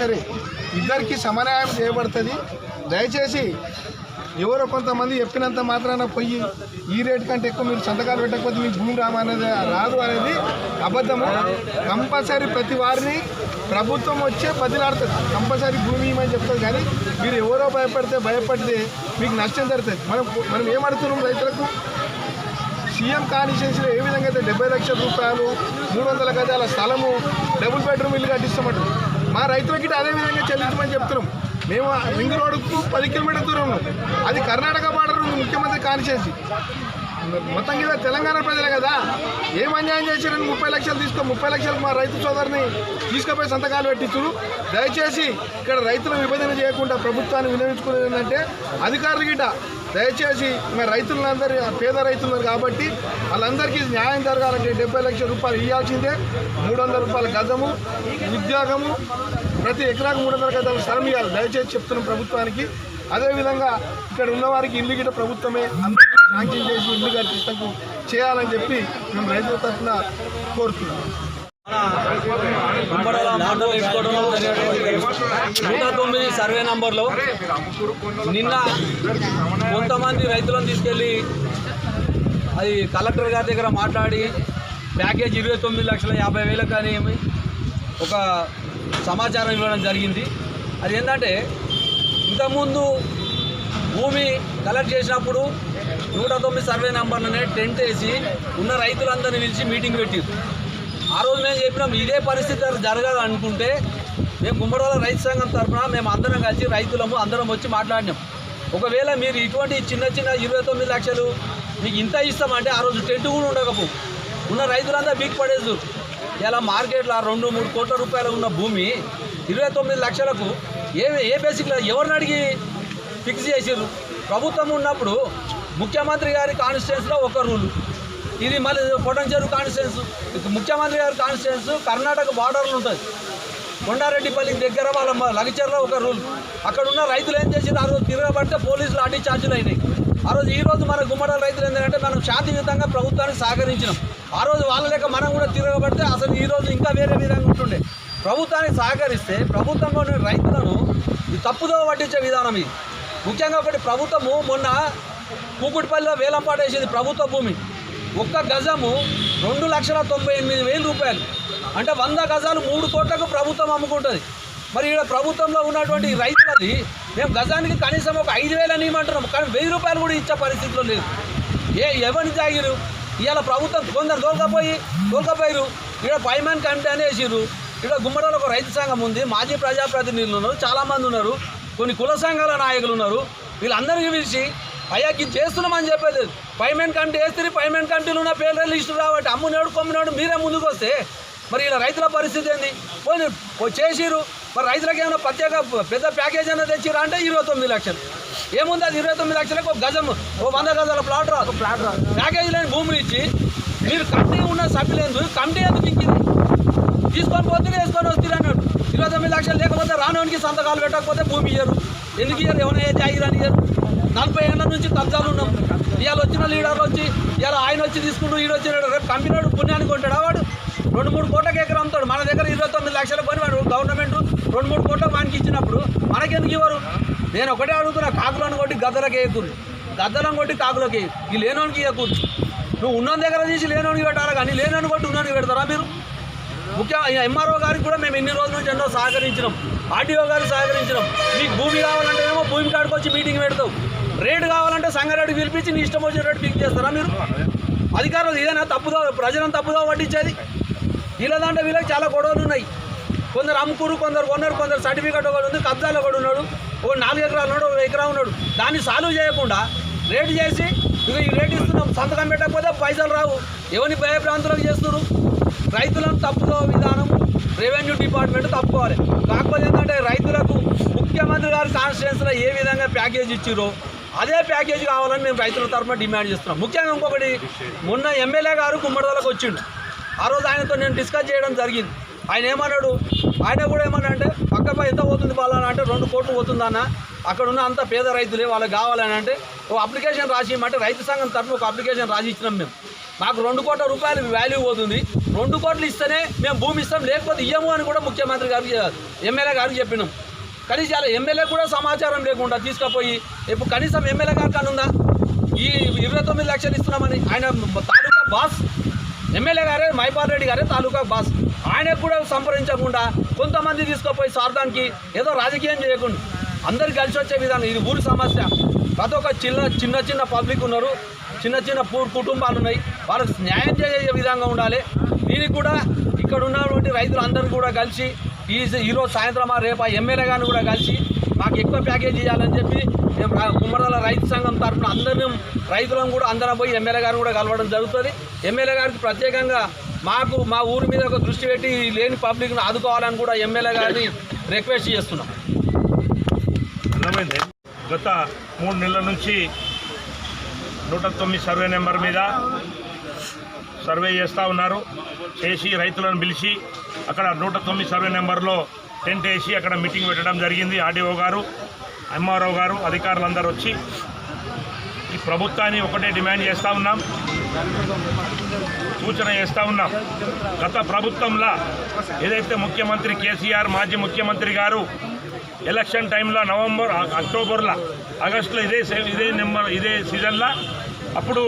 సరే ఇద్దరికి సమన్యాయం చేయబడుతుంది. దయచేసి ఎవరో కొంతమంది చెప్పినంత మాత్రాన పోయి ఈ రేట్ కంటే ఎక్కువ మీరు సంతకాలు పెట్టకపోతే మీకు భూమి రామనేది రాదు అనేది అబద్ధము. కంపల్సరీ ప్రతి వారిని ప్రభుత్వం వచ్చే బదిలాడుతుంది. కంపల్సరీ భూమి ఇవ్వమని చెప్తుంది కానీ మీరు ఎవరో భయపడితే భయపడితే మీకు నష్టం జరుగుతుంది. మనం మనం ఏమడుతున్నాం రైతులకు? సీఎం కాన్స్టిట్యూన్సీలో ఏ విధంగా అయితే డెబ్బై లక్షల రూపాయలు మూడు వందల గజాల స్థలము డబుల్ బెడ్రూమ్ ఇల్లు కట్టిస్తామంటారు మా రైతులకి అదే విధంగా చెల్లించమని చెప్తున్నాం. మేము రింగ్ రోడ్డుకు పది కిలోమీటర్ దూరం అది కర్ణాటక బార్డర్ ముఖ్యమంత్రి కాన్స్టిట్యూన్సీ. మొత్తం మీద తెలంగాణ ప్రజలే కదా. ఏం అన్యాయం చేశారని ముప్పై లక్షలు తీసుకో ముప్పై లక్షలు మా రైతు సోదరిని తీసుకుపోయి సంతకాలు పెట్టించురు. దయచేసి ఇక్కడ రైతుల విభజన చేయకుండా ప్రభుత్వాన్ని వినియోగించుకునేది ఏంటంటే అధికారులు గిట్ట దయచేసి మేము రైతులందరి పేద రైతులు కాబట్టి వాళ్ళందరికీ న్యాయం జరగాలంటే డెబ్బై లక్షల రూపాయలు ఇవ్వాల్సిందే మూడు వందల రూపాయల గజము ఉద్యోగము ప్రతి ఎకరాకు మూడు వందల గజాలు స్థలం ఇవ్వాలి దయచేసి చెప్తున్నాం ప్రభుత్వానికి. అదేవిధంగా ఇక్కడ ఉన్నవారికి ఇల్లు గిట్ట ప్రభుత్వమే అందరికీ శాంక్షన్ చేసి ఇల్లు కట్టిస్తకు చేయాలని చెప్పి మేము రైతుల తరఫున కోరుతున్నాం. మండలం నూట తొమ్మిది సర్వే నంబర్లో. నిన్న కొంతమంది రైతులను తీసుకెళ్ళి అది కలెక్టర్ గారి దగ్గర మాట్లాడి ప్యాకేజ్ ఇరవై తొమ్మిది లక్షల యాభై వేలకు అని ఒక సమాచారం ఇవ్వడం జరిగింది. అది ఏంటంటే ఇంతకుముందు భూమి కలెక్ట్ చేసినప్పుడు నూట తొమ్మిది సర్వే నంబర్లనే టెంట్ వేసి ఉన్న రైతులందరినీ పిలిచి మీటింగ్ పెట్టారు ఆ రోజు మేము చెప్పినాం ఇదే పరిస్థితి జరగదు అనుకుంటే మేము గుమ్మడాల రైతు సంఘం తరఫున మేము అందరం కలిసి రైతులము అందరం వచ్చి మాట్లాడినాం. ఒకవేళ మీరు ఇటువంటి చిన్న చిన్న ఇరవై తొమ్మిది లక్షలు మీకు ఇంత ఇస్తామంటే ఆ రోజు టెంట్ కూడా ఉండకపో. ఉన్న రైతులంతా బీక్ పడేదు ఇలా మార్కెట్లో రెండు మూడు కోట్ల రూపాయలు ఉన్న భూమి ఇరవై తొమ్మిది లక్షలకు ఏ ఏ బేసిక్లో ఎవరిని అడిగి ఫిక్స్ చేసారు ప్రభుత్వం ఉన్నప్పుడు ముఖ్యమంత్రి గారి కాన్స్టిట్యున్సీలో ఒక రూలు. ఇది మళ్ళీ పొటంచెరు కాన్స్టిట్యున్స్ ముఖ్యమంత్రి గారి కాన్స్టిట్యున్స్ కర్ణాటక బార్డర్లు ఉంటుంది. కొండారెడ్డిపల్లి దగ్గర వాళ్ళ మ- లగచర్లో ఒక రూల్. అక్కడ ఉన్న రైతులు ఏం చేసింది ఆ రోజు తిరగబడితే పోలీసులు అడ్డీ ఛార్జీలు అయినాయి. ఆ రోజు ఈ రోజు మన గుమ్మడాల రైతులు ఏంటంటే మనం శాంతియుతంగా ప్రభుత్వానికి సహకరించినాం. ఆ రోజు వాళ్ళ లెక్క మనం కూడా తిరగబడితే అసలు ఈ రోజు ఇంకా వేరే విధంగా ఉంటుండే. ప్రభుత్వానికి సహకరిస్తే ప్రభుత్వంలోని రైతులను తప్పుదో పట్టించే విధానం ఇది. ముఖ్యంగా ఒకటి ప్రభుత్వము మొన్న కూకుటిపల్లిలో వేలంపాట వేసింది ప్రభుత్వ భూమి. ఒక్క గజము రెండు లక్షల తొంభై ఎనిమిది వేల రూపాయలు. అంటే వంద గజాలు మూడు కోట్లకు ప్రభుత్వం అమ్ముకుంటుంది. మరి ఇక్కడ ప్రభుత్వంలో ఉన్నటువంటి రైతులది మేము గజానికి కనీసం ఒక ఐదు వేలు అని ఇవ్వమంటున్నాం కానీ వెయ్యి రూపాయలు కూడా ఇచ్చే పరిస్థితిలో లేదు. ఏ ఎవరిని తాగిరు ఇవాళ ప్రభుత్వం కొందరు తోలుకపోయి తోలుకపోయారు ఇక్కడ పైమాన్ కమిటీ అని వేసిర్రు. ఇక్కడ గుమ్మడలో ఒక రైతు సంఘం ఉంది మాజీ ప్రజాప్రతినిధులు ఉన్నారు చాలామంది ఉన్నారు. కొన్ని కుల సంఘాల నాయకులు ఉన్నారు. వీళ్ళందరికీ పిలిచి అయ్యాకి చేస్తున్నామని చెప్పేది. పైమెంట్ కమిటీ వేస్తే పైమెంట్ కమిటీలు ఉన్న పేర్ల లిస్టు రాబట్టి అమ్మునాడు కొమ్మినాడు మీరే ముందుకు వస్తే. మరి ఇలా రైతుల పరిస్థితి ఏంది? పోనీ పో- చేసిరు మరి రైతులకు ఏమైనా ప్రత్యేక పెద్ద ప్యాకేజ్ అయినా తెచ్చిరా అంటే ఇరవై తొమ్మిది లక్షలు. ఏముంది అది ఇరవై తొమ్మిది లక్షలకు ఒక గజం ఓ వంద గజాల ప్లాట్ రాదు. ప్లాట్ రాదు. ప్యాకేజ్ లేని భూములు ఇచ్చి మీరు కమిటీ ఉన్న సభ్యులు ఎందుకు కమిటీ ఎందుకు ఇంకింది తీసుకొని పోతే వేసుకొని వస్తారు అన్నాడు. ఇరవై తొమ్మిది లక్షలు లేకపోతే రానోనికి సంతకాలు పెట్టకపోతే భూమి ఇయ్యరు. ఎందుకు ఇయ్యరు? ఏమైనా ఏ జాగిరని ఇయ్యరు నలభై ఏళ్ళ నుంచి కబ్జాలు ఉన్నాం. ఇవాళ వచ్చిన లీడర్లు వచ్చి ఇవాళ ఆయన వచ్చి తీసుకుంటూ ఈడు వచ్చినాడు రేపు కంపెనీడు పుణ్యానికి ఉంటాడు వాడు? రెండు మూడు కోట్లకి ఎకరం అమ్ముతాడు. మన దగ్గర ఇరవై తొమ్మిది లక్షలు పని వాడు. గవర్నమెంట్ రెండు మూడు కోట్ల మనకి ఇచ్చినప్పుడు మనకెందుకు ఇవ్వరు? నేను ఒకటే అడుగుతున్నా కాకులను కొట్టి గద్దలకు వేయకూరు గద్దలను కొట్టి కాకులకి ఈ లేనోనికి ఇవ్వకూడదు. నువ్వు ఉన్న దగ్గర తీసి లేనోనికి పెట్టాలి కానీ లేనోని కొట్టి ఉన్నానికి పెడతారా మీరు? ముఖ్య ఎంఆర్ఓ గారికి కూడా మేము ఎన్ని రోజుల నుంచి ఎన్నో సహకరించినాం. ఆర్టీఓ గారికి సహకరించినాం. మీకు భూమి కావాలంటే ఏమో భూమి కాడికి వచ్చి మీటింగ్ పెడతావు. రేటు కావాలంటే సంగారెడ్డి పిలిపించి నీ ఇష్టం వచ్చిన రేటు ఫిక్స్ చేస్తారా మీరు? అధికారులు ఇదేనా తప్పుదో ప్రజలను తప్పుదో పట్టించేది? వీళ్ళదంటే వీళ్ళకి చాలా గొడవలు ఉన్నాయి. కొందరు అమ్ముకురు కొందరు కొన్నారు కొందరు సర్టిఫికేట్ ఒకటి ఉంది కబ్జాలు ఒకడు ఉన్నాడు ఒక నాలుగు ఎకరాలు ఉన్నాడు ఒక ఎకరా ఉన్నాడు. దాన్ని సాల్వ్ చేయకుండా రేటు చేసి ఇక ఈ రేటు ఇస్తున్నాం సంతకం పెట్టకపోతే పైసలు రావు. ఎవరిని భయభ్రాంతులకు చేస్తున్నారు? రైతులను తప్పుదో విధానం రెవెన్యూ డిపార్ట్మెంట్ తప్పుకోవాలి. కాకపోతే ఏంటంటే రైతులకు ముఖ్యమంత్రి గారి కాన్స్టిట్యూన్సీలో ఏ విధంగా ప్యాకేజ్ ఇచ్చిరో అదే ప్యాకేజ్ కావాలని మేము రైతుల తరఫున డిమాండ్ చేస్తున్నాం. ముఖ్యంగా ఇంకొకటి మొన్న ఎమ్మెల్యే గారు కుమ్మడిదలకు వచ్చిండు. ఆ రోజు ఆయనతో నేను డిస్కస్ చేయడం జరిగింది. ఆయన ఏమన్నాడు? ఆయన కూడా ఏమన్నా అంటే పక్కపై ఎంత పోతుంది బాలని? అంటే రెండు కోట్లు పోతుందన్న అక్కడ ఉన్న అంత పేద రైతులే వాళ్ళకి కావాలని అంటే ఒక అప్లికేషన్ రాసి రైతు సంఘం తరఫున ఒక అప్లికేషన్ రాసి ఇచ్చినాం మేము. మాకు రెండు కోట్ల రూపాయలు వాల్యూ పోతుంది. రెండు కోట్లు ఇస్తేనే మేము భూమి ఇస్తాం లేకపోతే ఇయ్యము అని కూడా ముఖ్యమంత్రి గారికి ఎమ్మెల్యే గారికి చెప్పినాం. కనీసం ఎమ్మెల్యే కూడా సమాచారం లేకుండా తీసుకుపోయి ఇప్పుడు కనీసం ఎమ్మెల్యే గారు ఉందా ఈ ఇరవై తొమ్మిది లక్షలు ఇస్తున్నామని ఆయన తాలూకా బాస్ ఎమ్మెల్యే గారే మైపాల్ రెడ్డి గారే తాలూకా బాస్. ఆయనకు కూడా సంప్రదించకుండా కొంతమంది తీసుకుపోయి సార్థానికి ఏదో రాజకీయం చేయకుండా అందరు కలిసి వచ్చే విధానం ఇది ఊరి సమస్య. ప్రతి ఒక్క చిన్న చిన్న చిన్న పబ్లిక్ ఉన్నారు చిన్న చిన్న పూర్ కుటుంబాలు ఉన్నాయి వాళ్ళకి న్యాయం చేసే విధంగా ఉండాలి. దీనికి కూడా ఇక్కడ ఉన్నటువంటి రైతులు అందరూ కూడా కలిసి ఈ ఈరోజు సాయంత్రం ఆ రేపు ఆ ఎమ్మెల్యే గారిని కూడా కలిసి మాకు ఎక్కువ ప్యాకేజ్ ఇవ్వాలని చెప్పి మేము కుమ్మరాల రైతు సంఘం తరఫున అందరం రైతులను కూడా అందరం పోయి ఎమ్మెల్యే గారిని కూడా కలవడం జరుగుతుంది. ఎమ్మెల్యే గారికి ప్రత్యేకంగా మాకు మా ఊరి మీద ఒక దృష్టి పెట్టి లేని పబ్లిక్ను ఆదుకోవాలని కూడా ఎమ్మెల్యే గారిని రిక్వెస్ట్ చేస్తున్నాం. అర్థమైంది? గత మూడు నెలల నుంచి నూట తొమ్మిది సర్వే నెంబర్ మీద సర్వే చేస్తూ ఉన్నారు. చేసి రైతులను పిలిచి అక్కడ నూట తొమ్మిది సర్వే నెంబర్లో టెంట్ వేసి అక్కడ మీటింగ్ పెట్టడం జరిగింది ఆర్డీఓ గారు ఎంఆర్ఓ గారు అధికారులందరూ వచ్చి ఈ ప్రభుత్వాన్ని ఒకటే డిమాండ్ చేస్తూ ఉన్నాం. సూచన చేస్తూ ఉన్నాం. గత ప్రభుత్వంలో ఏదైతే ముఖ్యమంత్రి కేసీఆర్ మాజీ ముఖ్యమంత్రి గారు ఎలక్షన్ టైంలో నవంబర్ అక్టోబర్లో ఆగస్టులో ఇదే ఇదే నెంబర్ ఇదే సీజన్లో అప్పుడు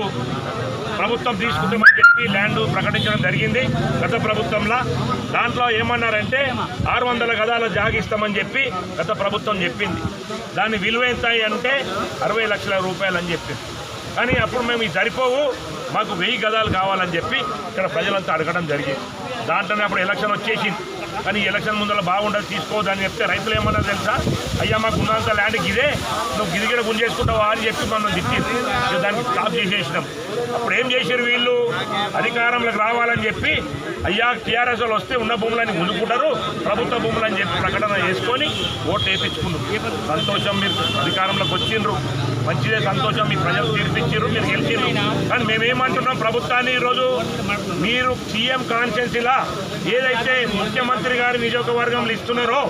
ప్రభుత్వం తీసుకుంటే చెప్పి ల్యాండ్ ప్రకటించడం జరిగింది. గత ప్రభుత్వంలో దాంట్లో ఏమన్నారంటే ఆరు వందల గదాల జాగిస్తామని చెప్పి గత ప్రభుత్వం చెప్పింది. దాని విలువ ఎంత అంటే అరవై లక్షల రూపాయలు అని చెప్పింది. కానీ అప్పుడు మేము ఇది సరిపోవు మాకు వెయ్యి గదాలు కావాలని చెప్పి ఇక్కడ ప్రజలంతా అడగడం జరిగింది. దాంట్లోనే అప్పుడు ఎలక్షన్ వచ్చేసింది. కానీ ఎలక్షన్ ముందర బాగుండదు తీసుకోవద్దని చెప్తే రైతులు ఏమన్నా తెలుసా? అయ్యా మాకు ఉన్నంత ల్యాండ్ ఇదే నువ్వు గిరిగిర గుంజేసుకుంటావా అని చెప్పి మనం తిట్టింది దానికి దాన్ని స్టాప్ చేసేసినాం. అప్పుడు ఏం చేశారు వీళ్ళు? అధికారంలోకి రావాలని చెప్పి అయ్యా టీఆర్ఎస్ వాళ్ళు వస్తే ఉన్న భూములని ముందుకుంటారు ప్రభుత్వ భూములని చెప్పి ప్రకటన చేసుకొని ఓట్లు వేయించుకున్నారు సంతోషం మీరు అధికారంలోకి వచ్చిండ్రు మంచిదే సంతోషం మీ ప్రజలు తీర్పిచ్చారు మీరు గెలిచిండ్రు కానీ మేమేమంటున్నాం? ప్రభుత్వాన్ని ఈరోజు మీరు సీఎం కాన్స్టెన్సీలా ఏదైతే ముఖ్యమంత్రి గారి నియోజకవర్గంలో ఇస్తున్నారో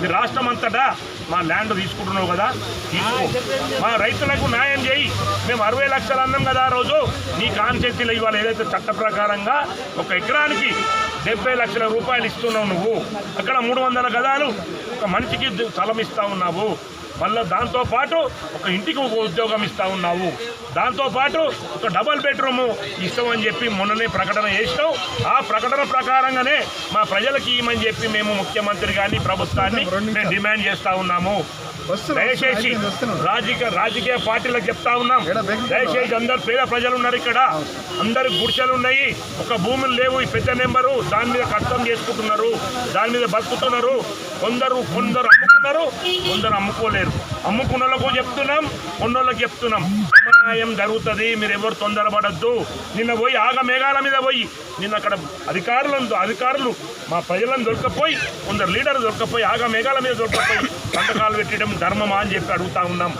మీ రాష్ట్రం అంతటా మా ల్యాండ్ తీసుకుంటున్నావు కదా తీసుకో. మా రైతులకు న్యాయం చేయి. మేము అరవై లక్షలు అన్నాం కదా ఆ రోజు నీ కాన్స్టిట్యున్సీలో ఇవాళ ఏదైతే చట్ట ప్రకారంగా ఒక ఎకరానికి డెబ్బై లక్షల రూపాయలు ఇస్తున్నావు నువ్వు అక్కడ మూడు వందల గదాలు ఒక మనిషికి స్థలం ఇస్తా ఉన్నావు. మళ్ళీ దాంతో పాటు ఒక ఇంటికి ఒక ఉద్యోగం ఇస్తా ఉన్నావు. దాంతో పాటు ఒక డబల్ బెడ్రూమ్ ఇస్తామని చెప్పి మొన్ననే ప్రకటన చేసినావు. ఆ ప్రకటన ప్రకారంగానే మా ప్రజలకి ఇవ్వమని చెప్పి మేము ముఖ్యమంత్రి గారిని ప్రభుత్వాన్ని మేము డిమాండ్ చేస్తా ఉన్నాము. దయచేసి. రాజకీయ రాజకీయ పార్టీలకు చెప్తా ఉన్నాం. దయచేసి అందరు పేద ప్రజలు ఉన్నారు ఇక్కడ. అందరు గుడిసెలు ఉన్నాయి. ఒక భూములు లేవు ఈ పెద్ద నెంబరు. దాని మీద కష్టం చేసుకుంటున్నారు. దాని మీద బతుకుతున్నారు. కొందరు కొందరు అమ్ముకున్నారు. కొందరు అమ్ముకోలేరు. అమ్ముకున్న వాళ్ళకు చెప్తున్నాం కొన్నోళ్ళకి చెప్తున్నాం. సమన్వయం జరుగుతుంది మీరు ఎవరు తొందరపడద్దు. నిన్న పోయి ఆగ మేఘాల మీద పోయి నిన్న అక్కడ అధికారులను అధికారులు మా ప్రజలను దొరకపోయి కొందరు లీడర్ దొరకపోయి ఆగ మేఘాల మీద దొరకపోయి సంతకాలు పెట్టడం ధర్మమా అని చెప్పి అడుగుతా ఉన్నాం.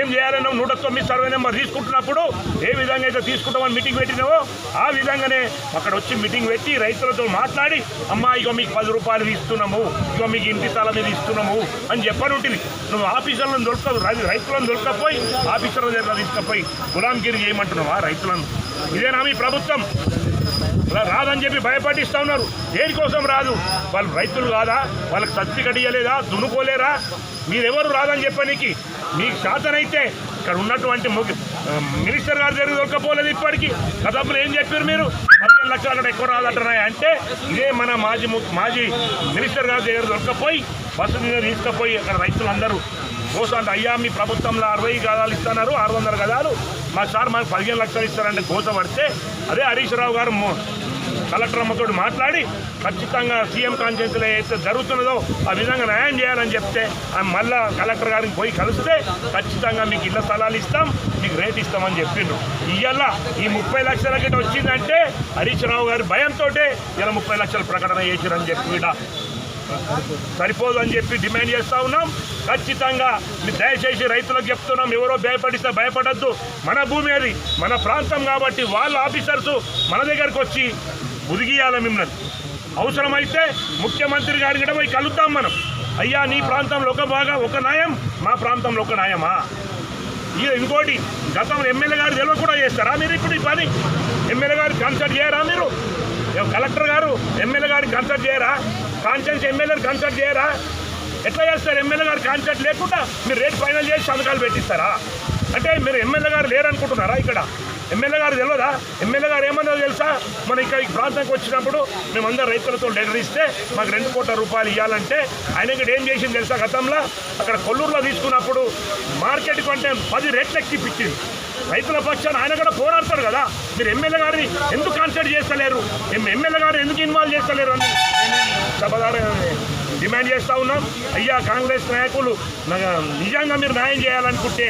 ఏం చేయాలన్నా నూట తొమ్మిది సర్వే నెంబర్ తీసుకుంటున్నప్పుడు ఏ విధంగా అయితే తీసుకుంటామని మీటింగ్ పెట్టినావో ఆ విధంగానే అక్కడ వచ్చి మీటింగ్ పెట్టి రైతులతో మాట్లాడి అమ్మా ఇగో మీకు పది రూపాయలు ఇస్తున్నాము ఇగో మీకు ఇంటి స్థలం మీద ఇస్తున్నాము అని చెప్పని ఉంటుంది నువ్వు ఆఫీసర్లను దొరక రైతులను దొరకపోయి ఆఫీసర్ల దగ్గర తీసుకపోయి గులాంగిరి చేయమంటున్నావా రైతులను? ఇదేనా మీ ప్రభుత్వం? రాదని చెప్పి భయపడిస్తూ ఉన్నారు. దేనికోసం రాదు? వాళ్ళు రైతులు కాదా? వాళ్ళకి సర్టిఫికెట్ ఇవ్వలేదా దున్నుకోలేరా? మీరెవరు రాదని చెప్పనీకి? మీకు శాతనైతే ఇక్కడ ఉన్నటువంటి మినిస్టర్ గారి దగ్గర దొరకపోలేదు ఇప్పటికీ. గతంలో ఏం చెప్పారు మీరు? పదిహేను లక్షల కంటే ఎక్కువ రాదంటున్నాయి అంటే ఇదే మన మాజీ మాజీ మినిస్టర్ గారి దగ్గర దొరకపోయి బస్సు మీద తీసుకుపోయి అక్కడ రైతులందరూ కోసం అయ్యా మీ ప్రభుత్వంలో అరవై గదాలు ఇస్తున్నారు ఆరు వందల గదాలు మా సార్ మాకు పదిహేను లక్షలు ఇస్తారంటే కోత పడితే అదే హరీష్ రావు గారు కలెక్టర్ అమ్మతో మాట్లాడి ఖచ్చితంగా సీఎం కాన్ఫరెన్స్లో ఏదైతే జరుగుతున్నదో ఆ విధంగా న్యాయం చేయాలని చెప్తే ఆమె మళ్ళా కలెక్టర్ గారికి పోయి కలిస్తే ఖచ్చితంగా మీకు ఇళ్ళ స్థలాలు ఇస్తాం మీకు రేట్ ఇస్తామని చెప్పిండ్రు. ఇవాళ ఈ ముప్పై లక్షల గిట్ట వచ్చిందంటే హరీష్ రావు గారి భయంతో ఇలా ముప్పై లక్షల ప్రకటన చేసిరని చెప్పి ఈడ సరిపోదు అని చెప్పి డిమాండ్ చేస్తా ఉన్నాం. ఖచ్చితంగా మీరు దయచేసి రైతులకు చెప్తున్నాం ఎవరో భయపడిస్తే భయపడద్దు. మన భూమి అది మన ప్రాంతం కాబట్టి వాళ్ళ ఆఫీసర్సు మన దగ్గరకు వచ్చి ఉదిగియాలి మిమ్మల్ని. అవసరమైతే ముఖ్యమంత్రి గారి కూడా పోయి కలుద్దాం మనం. అయ్యా నీ ప్రాంతంలో ఒక బాగా ఒక న్యాయం మా ప్రాంతంలో ఒక న్యాయమా? ఇక ఇంకోటి గతంలో ఎమ్మెల్యే గారు తెలివి కూడా చేస్తారా మీరు ఇప్పుడు ఈ పని? ఎమ్మెల్యే గారు కన్సల్ట్ చేయరా మీరు? కలెక్టర్ గారు ఎమ్మెల్యే గారిని కన్సల్ట్ చేయరా? కాన్సెన్స్ ఎమ్మెల్యేని కన్సల్ట్ చేయరా? ఎట్లా చేస్తారు ఎమ్మెల్యే గారు కాన్సెప్ట్ లేకుండా మీరు రేట్ ఫైనల్ చేసి సంతకాలు పెట్టిస్తారా? అంటే మీరు ఎమ్మెల్యే గారు లేరనుకుంటున్నారా ఇక్కడ? ఎమ్మెల్యే గారు తెలియదా ఎమ్మెల్యే గారు ఏమన్నా తెలుసా? మన ఇక్కడ ఈ ప్రాంతానికి వచ్చినప్పుడు మేమందరం రైతులతో లెటర్ ఇస్తే మాకు రెండు కోట్ల రూపాయలు ఇవ్వాలంటే ఆయన ఇక్కడ ఏం చేసింది తెలుసా గతంలో? అక్కడ కొల్లూరులో తీసుకున్నప్పుడు మార్కెట్ కంటే పది రేట్లు ఎక్కిపించింది రైతుల పక్షాన ఆయన కూడా పోరాడతారు కదా. మీరు ఎమ్మెల్యే గారిని ఎందుకు కాన్సల్ట్ చేస్తలేరు? ఎమ్మెల్యే గారు ఎందుకు ఇన్వాల్వ్ చేస్తలేరు అని? సభదారు డిమాండ్ చేస్తూ ఉన్నాం. అయ్యా కాంగ్రెస్ నాయకులు నిజంగా మీరు న్యాయం చేయాలనుకుంటే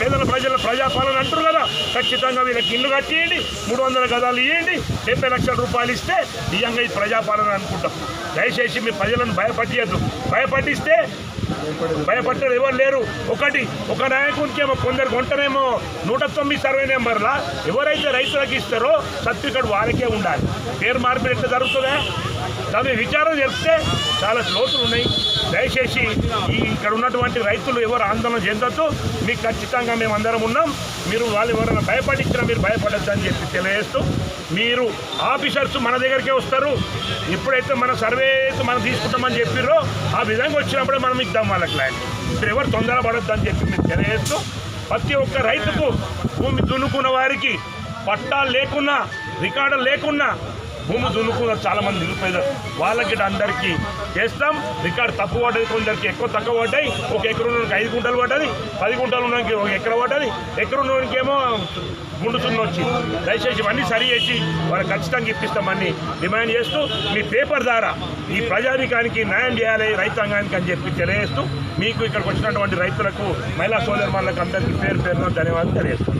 పేదల ప్రజల ప్రజాపాలన అంటారు కదా ఖచ్చితంగా వీళ్ళకి ఇల్లు కట్టియండి మూడు వందల గదాలు ఇవ్వండి డెబ్బై లక్షల రూపాయలు ఇస్తే నిజంగా ఇది ప్రజాపాలన అనుకుంటాం. దయచేసి మీ ప్రజలను భయపట్టియద్దు. భయపట్టిస్తే భయపడ్డారు ఎవరు లేరు. ఒకటి ఒక నాయకునికి ఏమో కొందరు కొంటనేమో నూట తొమ్మిది సర్వే నెంబర్లా. ఎవరైతే రైతులకు ఇస్తారో సర్టిఫికెట్ వారికే ఉండాలి. పేరు మార్పిడి ఎట్లా జరుగుతుందా? దాని విచారం చెప్తే చాలా లోతులు ఉన్నాయి. దయచేసి ఈ ఇక్కడ ఉన్నటువంటి రైతులు ఎవరు ఆందోళన చెందొద్దు. మీకు ఖచ్చితంగా మేము అందరం ఉన్నాం. మీరు వాళ్ళు ఎవరైనా భయపడించినా మీరు భయపడద్దు అని చెప్పి తెలియజేస్తూ మీరు ఆఫీసర్స్ మన దగ్గరికే వస్తారు. ఎప్పుడైతే మన సర్వే అయితే మనం తీసుకుంటామని చెప్పిర్రో ఆ విధంగా వచ్చినప్పుడే మనం ఇద్దాం వాళ్ళకి ల్యాండ్ ఇప్పుడు ఎవరు తొందరపడొద్దు అని చెప్పి మీరు తెలియజేస్తూ ప్రతి ఒక్క రైతుకు భూమి దున్నుకున్న వారికి పట్టాలు లేకున్నా రికార్డు లేకున్నా భూమి దున్నుకున్న చాలా మంది నిరుపేదలు వాళ్ళకి అందరికీ చేస్తాం. రికార్డు తక్కువ పడ్డది కొందరికి ఎక్కువ తక్కువ పడ్డాయి. ఒక ఎకరం ఐదు గుంటలు పడ్డది. పది గుంటలు ఉన్నకి ఒక ఎకర పడ్డది. ఎకరం ఏమో గుండు సున్న వచ్చింది దయచేసి ఇవన్నీ సరి చేసి వాళ్ళకి ఖచ్చితంగా ఇప్పిస్తామని డిమాండ్ చేస్తూ మీ పేపర్ ద్వారా ఈ ప్రజానికానికి న్యాయం చేయాలి రైతాంగానికి అని చెప్పి తెలియజేస్తూ మీకు ఇక్కడికి వచ్చినటువంటి రైతులకు మహిళా సోదరులకు అందరికీ పేరు పేరున ధన్యవాదాలు తెలియజేస్తున్నాను